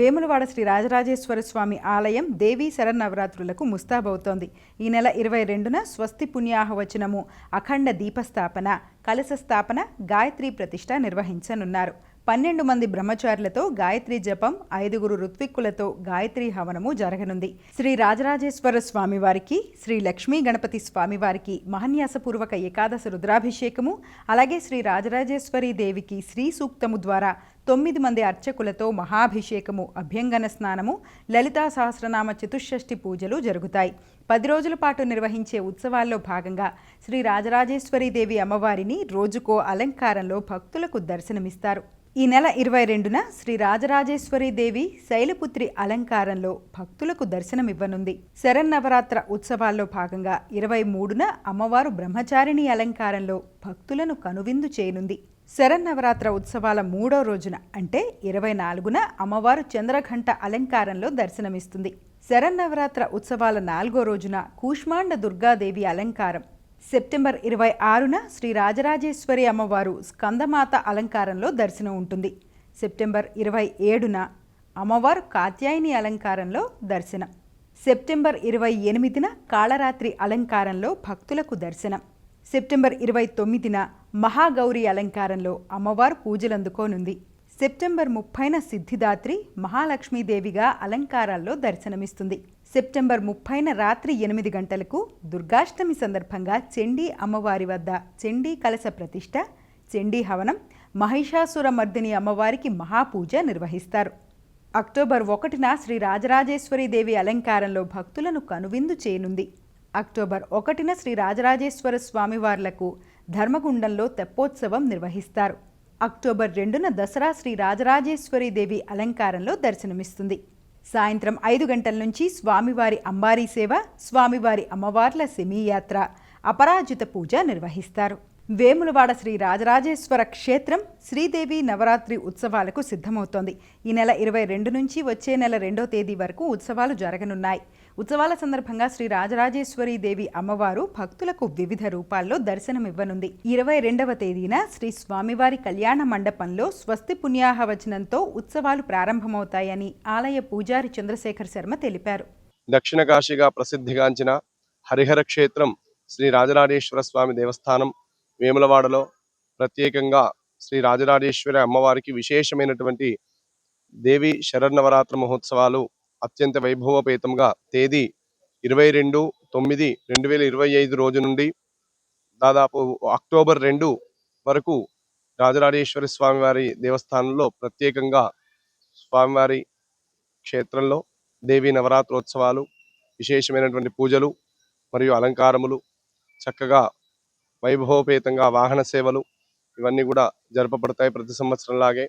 వేములవాడ శ్రీ రాజరాజేశ్వర స్వామి ఆలయం దేవీ శరన్నవరాత్రులకు ముస్తాబవుతోంది. ఈ నెల ఇరవై రెండున స్వస్తి పుణ్యాహవచనము అఖండ దీపస్థాపన కలశ స్థాపన గాయత్రి ప్రతిష్ట నిర్వహించనున్నారు. పన్నెండు మంది బ్రహ్మచారులతో గాయత్రి జపం ఐదుగురు ఋత్విక్కులతో గాయత్రి హవనము జరగనుంది. శ్రీ రాజరాజేశ్వర స్వామివారికి శ్రీ లక్ష్మీ గణపతి స్వామివారికి మహన్యాసపూర్వక ఏకాదశ రుద్రాభిషేకము అలాగే శ్రీ రాజరాజేశ్వరి దేవికి శ్రీ సూక్తము ద్వారా తొమ్మిది మంది అర్చకులతో మహాభిషేకము అభ్యంగన స్నానము లలితా సహస్రనామ చతుషష్ఠి పూజలు జరుగుతాయి. పది రోజుల పాటు నిర్వహించే ఉత్సవాల్లో భాగంగా శ్రీ రాజరాజేశ్వరీ దేవి అమ్మవారిని రోజుకో అలంకారంలో భక్తులకు దర్శనమిస్తారు. ఈ నెల ఇరవై రెండున శ్రీ రాజరాజేశ్వరి దేవి శైలపుత్రి అలంకారంలో భక్తులకు దర్శనమివ్వనుంది శరన్నవరాత్ర ఉత్సవాల్లో భాగంగా ఇరవై మూడున అమ్మవారు బ్రహ్మచారిణి అలంకారంలో భక్తులను కనువిందు చేయనుంది. శరన్నవరాత్ర ఉత్సవాల మూడో రోజున అంటే ఇరవై నాలుగున అమ్మవారు చంద్రఘంట అలంకారంలో దర్శనమిస్తుంది. శరన్నవరాత్ర ఉత్సవాల నాలుగో రోజున కూష్మాండ దుర్గాదేవి అలంకారం సెప్టెంబర్ ఇరవై ఆరున శ్రీ రాజరాజేశ్వరి అమ్మవారు స్కందమాత అలంకారంలో దర్శనం ఉంటుంది. సెప్టెంబర్ ఇరవై ఏడున అమ్మవారు కాత్యాయని అలంకారంలో దర్శనం. సెప్టెంబర్ ఇరవై ఎనిమిదిన కాళరాత్రి అలంకారంలో భక్తులకు దర్శనం. సెప్టెంబర్ ఇరవై తొమ్మిదిన మహాగౌరి అలంకారంలో అమ్మవారు పూజలందుకోనుంది. సెప్టెంబర్ ముప్పైన సిద్ధిదాత్రి మహాలక్ష్మీదేవిగా అలంకారాల్లో దర్శనమిస్తుంది. సెప్టెంబర్ ముప్పైన రాత్రి ఎనిమిది గంటలకు దుర్గాష్టమి సందర్భంగా చండీ అమ్మవారి వద్ద చండీ కలశ ప్రతిష్ట చెండీ హవనం మహిషాసుర మర్దిని అమ్మవారికి మహాపూజ నిర్వహిస్తారు. అక్టోబర్ ఒకటిన శ్రీ రాజరాజేశ్వరి దేవి అలంకారంలో భక్తులను కనువిందు చేయనుంది. అక్టోబర్ ఒకటిన శ్రీ రాజరాజేశ్వర స్వామివార్లకు ధర్మగుండంలో తెప్పోత్సవం నిర్వహిస్తారు. అక్టోబర్ రెండున దసరా శ్రీ రాజరాజేశ్వరి దేవి అలంకారంలో దర్శనమిస్తుంది. సాయంత్రం ఐదు గంటల నుంచి స్వామివారి అంబారీ సేవ స్వామివారి అమ్మవార్ల సెమీయాత్ర అపరాజిత పూజ నిర్వహిస్తారు. వేములవాడ శ్రీ రాజరాజేశ్వర క్షేత్రం శ్రీదేవి నవరాత్రి ఉత్సవాలకు సిద్ధమవుతోంది. ఈ నెల ఇరవై రెండు నుంచి వచ్చే నెల రెండో తేదీ వరకు ఉత్సవాలు జరగనున్నాయి. ఉత్సవాల సందర్భంగా శ్రీ రాజరాజేశ్వరి దేవి అమ్మవారు భక్తులకు వివిధ రూపాల్లో దర్శనమివ్వనుంది. ఇరవై రెండవ తేదీన శ్రీ స్వామివారి కళ్యాణ మండపంలో స్వస్తి పుణ్యాహవచనంతో ఉత్సవాలు ప్రారంభమవుతాయని ఆలయ పూజారి చంద్రశేఖర్ శర్మ తెలిపారు. దక్షిణ కాశీగా ప్రసిద్ధిగాంచిన హరిహర క్షేత్రం శ్రీ రాజరాజేశ్వర స్వామి దేవస్థానం వేములవాడలో ప్రత్యేకంగా శ్రీ రాజరాజేశ్వరి అమ్మవారికి విశేషమైనటువంటి దేవి శరన్నవరాత్రి మహోత్సవాలు అత్యంత వైభవపేతంగా తేదీ ఇరవై రెండు తొమ్మిది రెండు వేల ఇరవై ఐదు రోజు నుండి దాదాపు అక్టోబర్ రెండు వరకు రాజరాజేశ్వరి స్వామివారి దేవస్థానంలో ప్రత్యేకంగా స్వామివారి క్షేత్రంలో దేవి నవరాత్రోత్సవాలు విశేషమైనటువంటి పూజలు మరియు అలంకారములు చక్కగా వైభవోపేతంగా వాహన సేవలు ఇవన్నీ కూడా జరపబడతాయి ప్రతి సంవత్సరంలాగే.